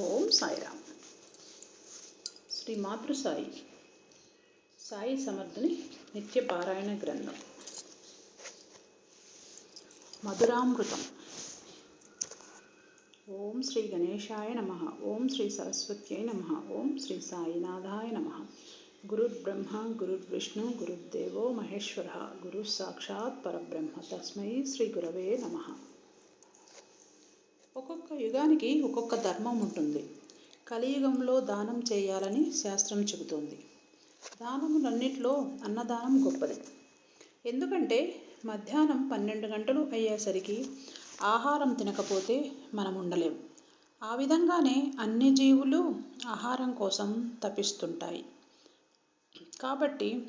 ఓం సాయిరామ్ శ్రీ మాతృసాయి సాయి సమర్థుని నిత్య పారాయణ గ్రంథం మధురామృతం ఓం శ్రీ గణేశాయ నమ ఓం శ్రీ సరస్వత్యై నమ ఓం శ్రీ సాయినాథాయ నమ గురుర్బ్రహ్మ గురుర్విష్ణు గురుర్దేవో మహేశ్వర గురు సాక్షాత్ పరబ్రహ్మ తస్మై శ్రీ గురవే నమః ఒక్కొక్క యుగానికి ఒక్కొక్క ధర్మం ఉంటుంది. కలియుగంలో దానం చేయాలని శాస్త్రం చెబుతోంది. దానములన్నిటిలో అన్నదానం గొప్పది. ఎందుకంటే మధ్యాహ్నం పన్నెండు గంటలు అయ్యేసరికి ఆహారం తినకపోతే మనం ఉండలేం ఆ విధంగానే అన్ని జీవులు ఆహారం కోసం తపిస్తుంటాయి. కాబట్టి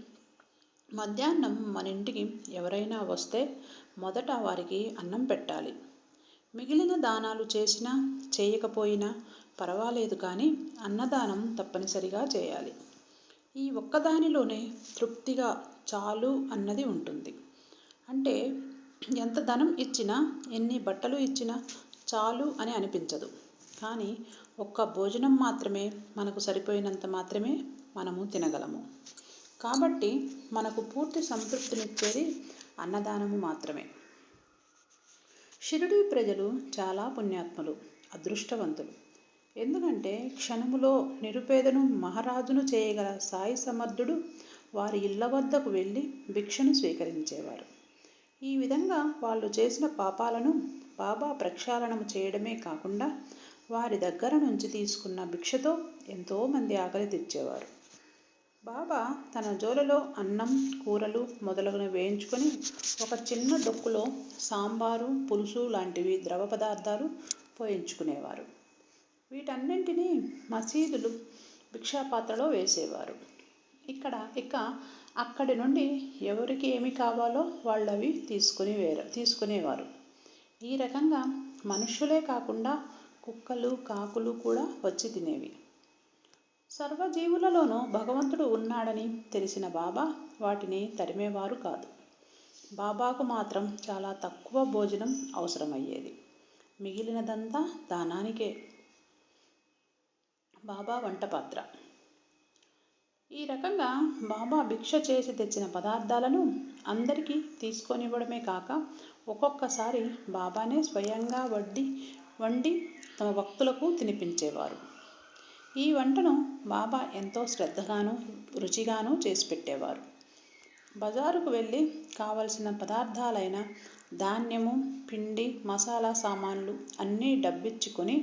మధ్యాహ్నం మన ఇంటికి ఎవరైనా వస్తే మొదట వారికి అన్నం పెట్టాలి. మిగిలిన దానాలు చేసినా చేయకపోయినా పర్వాలేదు కానీ అన్నదానం తప్పనిసరిగా చేయాలి. ఈ ఒక్కదానిలోనే తృప్తిగా చాలు అన్నది ఉంటుంది. అంటే ఎంత ధనం ఇచ్చినా ఎన్ని బట్టలు ఇచ్చినా చాలు అని అనిపించదు. కానీ ఒక్క భోజనం మాత్రమే మనకు సరిపోయినంత మాత్రమే మనము తినగలము. కాబట్టి మనకు పూర్తి సంతృప్తినిచ్చేది అన్నదానము మాత్రమే. షిరిడి ప్రజలు చాలా పుణ్యాత్ములు అదృష్టవంతులు. ఎందుకంటే క్షణములో నిరుపేదను మహారాజును చేయగల సాయి సమర్థుడు వారి ఇళ్ళ వద్దకు వెళ్ళి భిక్షను స్వీకరించేవారు. ఈ విధంగా వాళ్ళు చేసిన పాపాలను బాబా ప్రక్షాళనం చేయడమే కాకుండా వారి దగ్గర నుంచి తీసుకున్న భిక్షతో ఎంతోమంది ఆకలి తెచ్చేవారు బాబా తన జోలలో అన్నం కూరలు మొదలగునవి వేయించుకొని ఒక చిన్న డొక్కులో సాంబారు పులుసు లాంటివి ద్రవ పదార్థాలు పోయించుకునేవారు. వీటన్నింటినీ మసీదులు భిక్షాపాత్రలో వేసేవారు. ఇక్కడ ఇక అక్కడి నుండి ఎవరికి ఏమి కావాలో వాళ్ళు అవి తీసుకుని వేరు తీసుకునేవారు. ఈ రకంగా మనుషులే కాకుండా కుక్కలు కాకులు కూడా వచ్చి తినేవి. సర్వజీవులలోనూ భగవంతుడు ఉన్నాడని తెలిసిన బాబా వాటిని తరిమేవారు కాదు. బాబాకు మాత్రం చాలా తక్కువ భోజనం అవసరమయ్యేది. మిగిలినదంతా దానానికే. బాబా వంట పాత్ర ఈ రకంగా బాబా భిక్ష చేసి తెచ్చిన పదార్థాలను అందరికీ తీసుకొనివ్వడమే కాక ఒక్కొక్కసారి బాబానే స్వయంగా వడ్డి వండి తమ భక్తులకు తినిపించేవారు. ఈ వంటను బాబా ఎంతో శ్రద్ధగాను రుచిగాను చేసి పెట్టేవారు. బజారుకు వెళ్ళి కావలసిన పదార్థాలైన ధాన్యము పిండి మసాలా సామాన్లు అన్నీ డబ్బిచ్చుకొని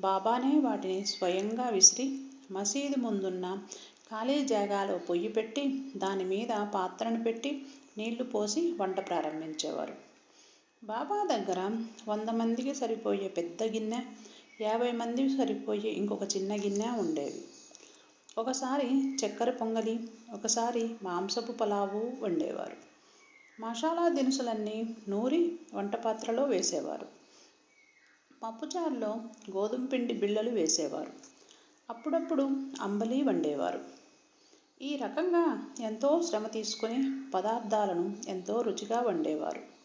బాబానే వాటిని స్వయంగా విసిరి మసీదు ముందున్న ఖాళీ జాగాలో పొయ్యి పెట్టి దాని మీద పాత్రను పెట్టి నీళ్ళు పోసి వంట ప్రారంభించేవారు. బాబా దగ్గర వంద మందికి సరిపోయే పెద్ద గిన్నె యాభై మంది సరిపోయే ఇంకొక చిన్న గిన్నె ఉండేవి ఒకసారి చక్కెర పొంగలి ఒకసారి మాంసపు పలావు వండేవారు. మసాలా దినుసులన్నీ నూరి వంట పాత్రలో వేసేవారు. పప్పుచారులో గోధుమ పిండి బిళ్ళలు వేసేవారు. అప్పుడప్పుడు అంబలి వండేవారు. ఈ రకంగా ఎంతో శ్రమ తీసుకుని పదార్థాలను ఎంతో రుచిగా వండేవారు.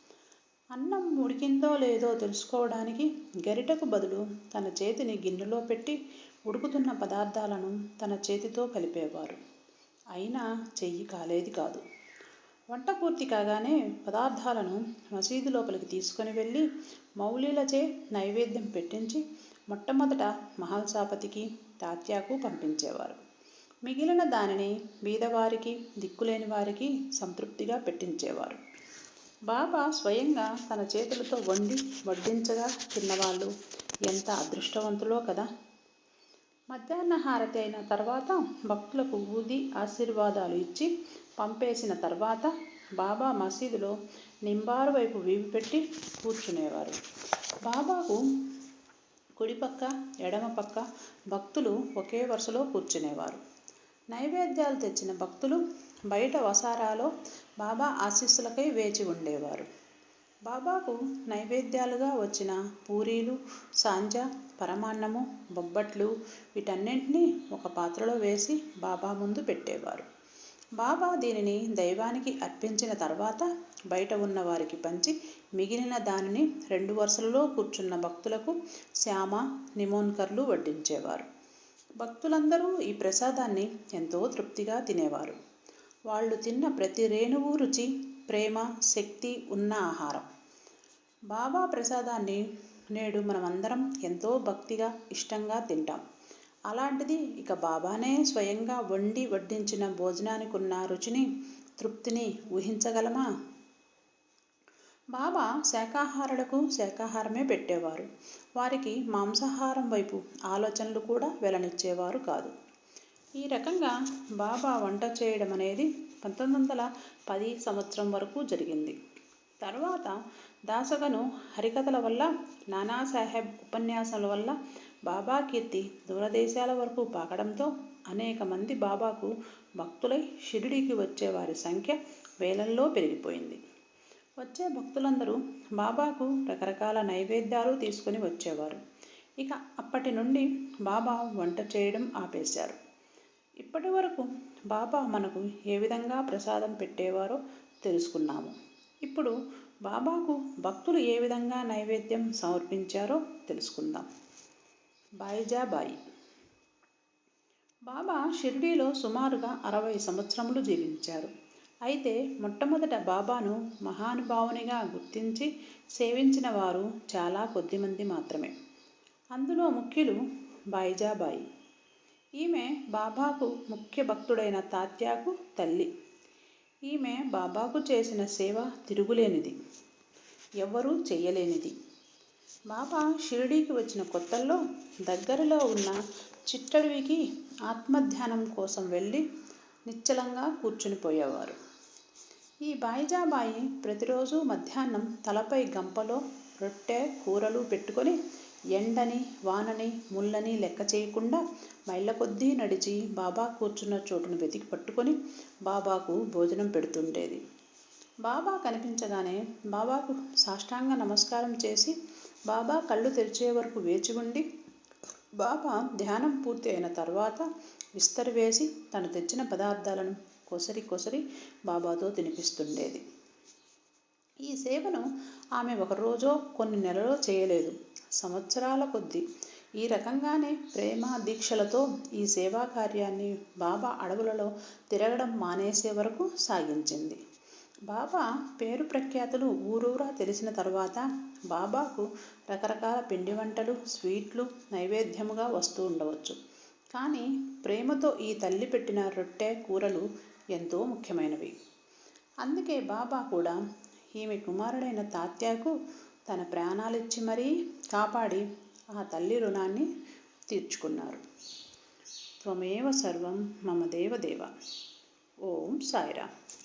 అన్నం ఉడికిందో లేదో తెలుసుకోవడానికి గరిటకు బదులు తన చేతిని గిన్నెలో పెట్టి ఉడుకుతున్న పదార్థాలను తన చేతితో కలిపేవారు. అయినా చెయ్యి కాలేది కాదు. వంట పూర్తి కాగానే పదార్థాలను మసీదు లోపలికి తీసుకొని వెళ్ళి మౌలీలచే నైవేద్యం పెట్టించి మొట్టమొదట మహల్సాపతికి తాత్యాకు పంపించేవారు. మిగిలిన దానిని బీదవారికి దిక్కులేని వారికి సంతృప్తిగా పెట్టించేవారు. బాబా స్వయంగా తన చేతులతో వండి వడ్డించగా తిన్నవాళ్ళు ఎంత అదృష్టవంతులో కదా. మధ్యాహ్న హారతి అయిన తర్వాత భక్తులకు ఊది ఆశీర్వాదాలు ఇచ్చి పంపేసిన తర్వాత బాబా మసీదులో నింబారు వైపు వీవి పెట్టి కూర్చునేవారు. బాబాకు కుడిపక్క ఎడమ పక్క భక్తులు ఒకే వరుసలో కూర్చునేవారు. నైవేద్యాలు తెచ్చిన భక్తులు బయట వసారాలో బాబా ఆశీస్సులకై వేచి ఉండేవారు. బాబాకు నైవేద్యాలుగా వచ్చిన పూరీలు సాంజ పరమాన్నము బొబ్బట్లు వీటన్నింటినీ ఒక పాత్రలో వేసి బాబా ముందు పెట్టేవారు. బాబా దీనిని దైవానికి అర్పించిన తర్వాత బయట ఉన్న వారికి పంచి మిగిలిన దానిని రెండు వరుసలలో కూర్చున్న భక్తులకు శ్యామ నిమోన్కర్లు వడ్డించేవారు. భక్తులందరూ ఈ ప్రసాదాన్ని ఎంతో తృప్తిగా తినేవారు. వాళ్ళు తిన్న ప్రతి రేణువు రుచి ప్రేమ శక్తి ఉన్న ఆహారం. బాబా ప్రసాదాన్ని నేడు మనమందరం ఎంతో భక్తిగా ఇష్టంగా తింటాం. అలాంటిది ఇక బాబానే స్వయంగా వండి వడ్డించిన భోజనానికి ఉన్న రుచిని తృప్తిని ఊహించగలమా? బాబా శాకాహారులకు శాకాహారమే పెట్టేవారు. వారికి మాంసాహారం వైపు ఆలోచనలు కూడా వెలనిచ్చేవారు కాదు. ఈ రకంగా బాబా వంట చేయడం అనేది పంతొమ్మిది వందల పది సంవత్సరం వరకు జరిగింది. తర్వాత దాసగను హరికథల వల్ల నానాసాహెబ్ ఉపన్యాసాల వల్ల బాబా కీర్తి దూరదేశాల వరకు పాకడంతో అనేక మంది బాబాకు భక్తులై షిరిడీకి వచ్చే వారి సంఖ్య వేలల్లో పెరిగిపోయింది. వచ్చే భక్తులందరూ బాబాకు రకరకాల నైవేద్యాలు తీసుకుని వచ్చేవారు. ఇక అప్పటి నుండి బాబా వంట చేయడం ఆపేశారు. ఇప్పటి వరకు బాబా మనకు ఏ విధంగా ప్రసాదం పెట్టేవారో తెలుసుకున్నాము. ఇప్పుడు బాబాకు భక్తులు ఏ విధంగా నైవేద్యం సమర్పించారో తెలుసుకుందాం. బాయిజాబాయి. బాబా షిర్డీలో సుమారుగా అరవై సంవత్సరములు జీవించారు. అయితే మొట్టమొదట బాబాను మహానుభావునిగా గుర్తించి సేవించిన వారు చాలా కొద్దిమంది మాత్రమే. అందులో ముఖ్యులు బాయిజాబాయి. ఈమె బాబాకు ముఖ్య భక్తుడైన తాత్యాకు తల్లి. ఈమె బాబాకు చేసిన సేవ తిరుగులేనిది ఎవ్వరూ చేయలేనిది బాబా షిరిడీకి వచ్చిన కొత్తల్లో దగ్గరలో ఉన్న చిట్టడివికి ఆత్మధ్యానం కోసం వెళ్ళి నిశ్చలంగా కూర్చుని పోయేవారు. ఈ బాయిజాబాయి ప్రతిరోజు మధ్యాహ్నం తలపై గంపలో రొట్టె కూరలు పెట్టుకొని ఎండని వానని ముళ్ళని లెక్క చేయకుండా మైళ్ళ కొద్దీ నడిచి బాబా కూర్చున్న చోటును వెతికి పట్టుకొని బాబాకు భోజనం పెడుతుండేది. బాబా కనిపించగానే బాబాకు సాష్టాంగ నమస్కారం చేసి బాబా కళ్ళు తెరిచే వరకు వేచి ఉండి బాబా ధ్యానం పూర్తి అయిన తర్వాత విస్తరి వేసి తను తెచ్చిన పదార్థాలను కొసరి కొసరి బాబాతో తినిపిస్తుండేది. ఈ సేవను ఆమె ఒకరోజో కొన్ని నెలలో చేయలేదు. సంవత్సరాల కొద్దీ ఈ రకంగానే ప్రేమ దీక్షలతో ఈ సేవా కార్యాన్ని బాబా అడవులలో తిరగడం మానేసే వరకు సాగించింది. బాబా పేరు ప్రఖ్యాతులు ఊరూరా తెలిసిన తర్వాత బాబాకు రకరకాల పిండి వంటలు స్వీట్లు నైవేద్యముగా వస్తూ ఉండవచ్చు. కానీ ప్రేమతో ఈ తల్లి పెట్టిన రొట్టె కూరలు ఎంతో ముఖ్యమైనవి. అందుకే బాబా కూడా ఈమె కుమారుడైన తాత్యాకు తన ప్రాణాలిచ్చి మరీ కాపాడి ఆ తల్లి రుణాన్ని తీర్చుకున్నారు. త్వమేవ సర్వం మమ దేవదేవ. ఓం సాయిరామ్.